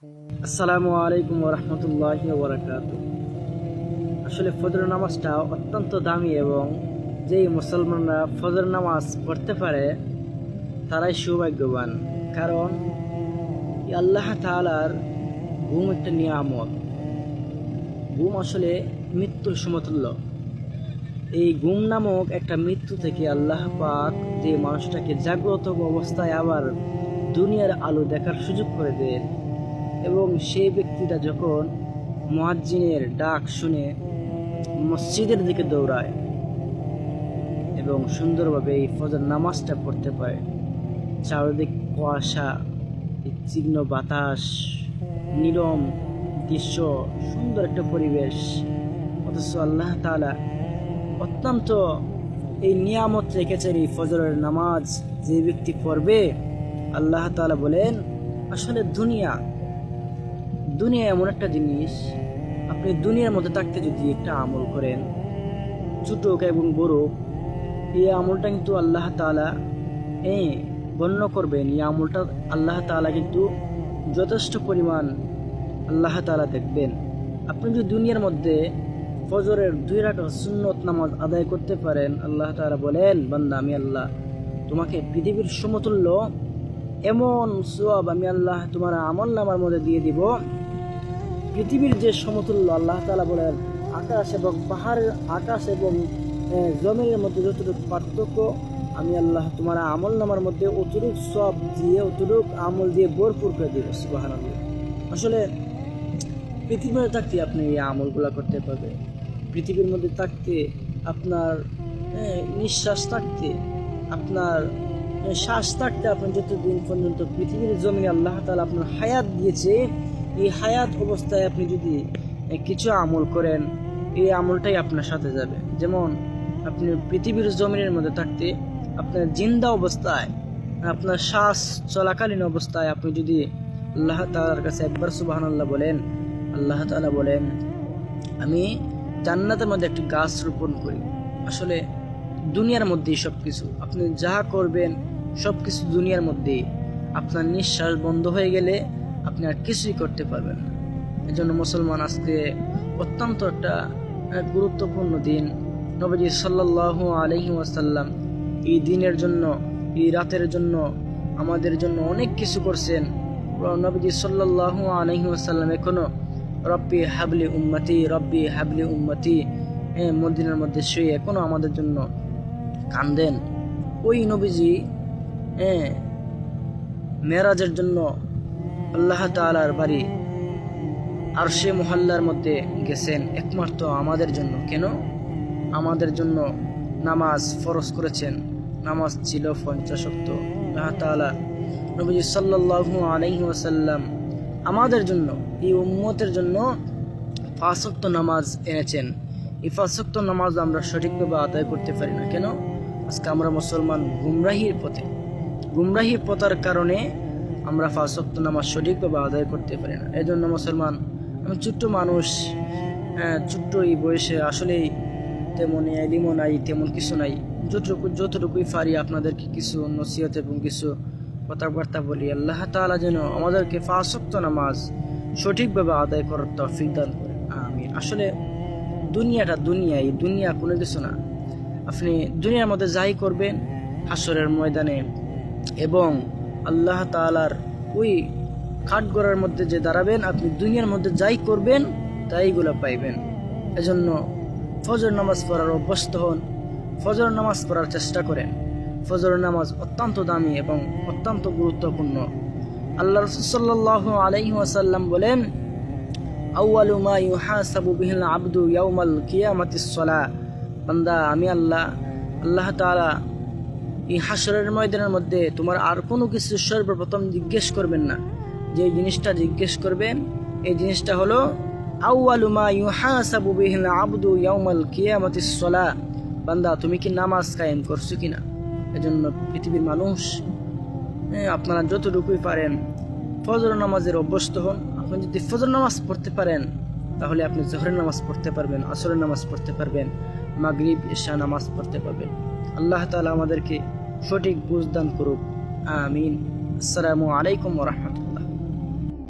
আসসালামু আলাইকুম রহমতুল্লাহ বরাকাত আসলে ফজর নামাজটা অত্যন্ত দামি এবং যেই মুসলমানরা ফজর নামাজ পড়তে পারে, তারাই সৌভাগ্যবান। কারণ আল্লাহ তালার ঘুম একটা নিয়ামত। ঘুম আসলে মৃত্যুর সমতুল্য। এই ঘুম নামক একটা মৃত্যু থেকে আল্লাহ পাক যে মানুষটাকে জাগ্রত অবস্থায় আবার দুনিয়ার আলো দেখার সুযোগ করে দেন এবং সেই ব্যক্তিটা যখন মুয়াজ্জিনের ডাক শুনে মসজিদের দিকে দৌড়ায় এবং সুন্দরভাবে এই ফজর নামাজটা পড়তে পারে, চারিদিক কুয়াশা তীক্ষ্ণ বাতাস, নীরম দৃশ্য, সুন্দর একটা পরিবেশ, অথচ আল্লাহ তাআলা অত্যন্ত এই নিয়ামত রেখেছেন এই ফজরের নামাজ যে ব্যক্তি পড়বে, আল্লাহ তাআলা বলেন, আসলে দুনিয়া দুনিয়া এমন একটা জিনিস, আপনি দুনিয়ার মধ্যে থাকতে যদি একটা আমল করেন, ছোট হোক এবং বড় এই আমলটা কিন্তু আল্লাহ তাআলা, এ, গণ্য করবেন। এই আমলটা আল্লাহ তাআলা কিন্তু যথেষ্ট পরিমাণ আল্লাহ তাআলা দেখবেন। আপনি যদি দুনিয়ার মধ্যে ফজরের দুই রাকাত সুন্নত নামাজ আদায় করতে পারেন, আল্লাহ তাআলা বলেন, বান্দা, আমি আল্লাহ তোমাকে পৃথিবীর সমতুল্য এমন সোয়াব আমি আল্লাহ তোমার আমল নামার মধ্যে দিয়ে দিব পৃথিবীর যে সমতুল্য আল্লাহ তালা বলেন, আকাশ এবং পাহাড়ের আকাশ এবং জমিনের মধ্যে যতটুকু পার্থক্য, আমি আল্লাহ তোমার আমল নামার মধ্যে অতটুক সব দিয়ে, অতটুক আমল দিয়ে ভরপুর করে দিব সুবাহান আসলে পৃথিবীর মধ্যে থাকতে আপনি এই আমলগুলা করতে পারবেন। পৃথিবীর মধ্যে থাকতে আপনার নিঃশ্বাস থাকতে, আপনার শ্বাস থাকতে আপনি যতদিন পর্যন্ত পৃথিবীর জমিনে আল্লাহ তালা আপনার হায়াত দিয়েছে এই হায়াত অবস্থায় আপনি যদি কিছু আমল করেন, এই আমলটাই আপনার সাথে যাবে। যেমন, আপনি পৃথিবীর জমিনের মধ্যে থাকতে আপনার জিন্দা অবস্থায়, আপনার শ্বাস চলাকালীন অবস্থায় আপনি যদি আল্লাহ তাআলার কাছে একবার সুবাহান আল্লাহ বলেন, আল্লাহ তালা বলেন, আমি জান্নাতের মধ্যে একটি গাছ রোপণ করি। আসলে দুনিয়ার মধ্যেই সব কিছু আপনি যা করবেন সব কিছু দুনিয়ার মধ্যেই। আপনার নিঃশ্বাস বন্ধ হয়ে গেলে আপনি আর কিছুই করতে পারবেন না। এজন্য মুসলমান আজকে অত্যন্ত একটা গুরুত্বপূর্ণ দিন। নবজি সাল্লাল্লাহু আলহি ওয়াসাল্লাম এই দিনের জন্য, এই রাতের জন্য, আমাদের জন্য অনেক কিছু করছেন। নবজি সাল্লাল্লাহু আলহি ওয়াসাল্লাম এখনও, রব্বি হাবলি উম্মতি, রব্বি হাবলি উম্মতি হ্যাঁ মন্দিরের মধ্যে শুয়ে এখনও আমাদের জন্য কান্দেন। ওই নবীজি হ্যাঁ মেরাজের জন্য আল্লাহ তাআলার বাড়ি আর সে মহল্লার মধ্যে গেছেন একমাত্র আমাদের জন্য। কেন? আমাদের জন্য নামাজ ফরজ করেছেন। নামাজ ছিল পঞ্চাশক্ত আল্লাহ তাআলা নবীজি সাল্লাল্লাহু আলাইহি ওয়াসাল্লাম আমাদের জন্য, এই উম্মতের জন্য ফাঁসক্ত নামাজ এনেছেন। এই ফাঁসক্ত নামাজ আমরা সঠিকভাবে আদায় করতে পারি না। কেন? আজকে আমরা মুসলমান গুমরাহির পথে। গুমরাহির পথার কারণে আমরা ফাঁসক্ত নামাজ সঠিকভাবে আদায় করতে পারি না। এই জন্য মুসলমান, আমি ছোট্ট মানুষ হ্যাঁ ছোট্ট এই বয়সে আসলেই তেমন এলিমও নাই, তেমন কিছু নাই। যতটুকু, যতটুকুই পারি আপনাদেরকে কিছু নসিহত এবং কিছু কথাবার্তা বলি, আল্লাহ তাআলা যেন আমাদেরকে ফাঁসক্ত নামাজ সঠিকভাবে আদায় করার তৌফিক দান করে আমি আসলে দুনিয়াটা দুনিয়া এই দুনিয়া কোনো কিছু না। আপনি দুনিয়ার মধ্যে যাই করবেন, হাসরের ময়দানে এবং আল্লাহ তাআলার ওই কাঠগড়ার মধ্যে যে দাঁড়াবেন, আপনি দুনিয়ার মধ্যে যাই করবেন তাইগুলো পাইবেন। এজন্য ফজর নামাজ পড়ার অভ্যস্ত হন, ফজর নামাজ পড়ার চেষ্টা করেন। ফজর নামাজ অত্যন্ত দামি এবং অত্যন্ত গুরুত্বপূর্ণ। আল্লাহ রসুল সাল্লাহ আলাইহি ওয়াসাল্লাম বলেন, আউয়ালু মা ইউহাসাবু বিহিল আবদু ইয়াউমাল কিয়ামাতিস বান্দা, আমি আল্লাহ আল্লাহ তাআলা এই হাসরের ময়দানের মধ্যে তোমার আর কোনো কিছু সর্বপ্রথম জিজ্ঞেস করবেন না। যে জিনিসটা জিজ্ঞেস করবেন, এই জিনিসটা হলো, আউয়ালু মা ইউহাসাবু বিহিল আবদু ইয়াউমাল কিয়ামাতিস সালাহ বান্দা, তুমি কি নামাজ কায়েম করছ কিনা? এজন্য পৃথিবীর মানুষ আপনারা যতটুকুই পারেন, ফজর নামাজের অভ্যস্ত হন। আপনি যদি ফজর নামাজ পড়তে পারেন, তাহলে আপনি জহরের নামাজ পড়তে পারবেন, আসরের নামাজ পড়তে পারবেন, মাগরিব ঈশা নামাজ পড়তে পারবেন। আল্লাহ তাআলা আমাদেরকে সঠিক বুঝদান করুক আমিন আসসালামু আলাইকুম ওয়া রাহমাতুল্লাহ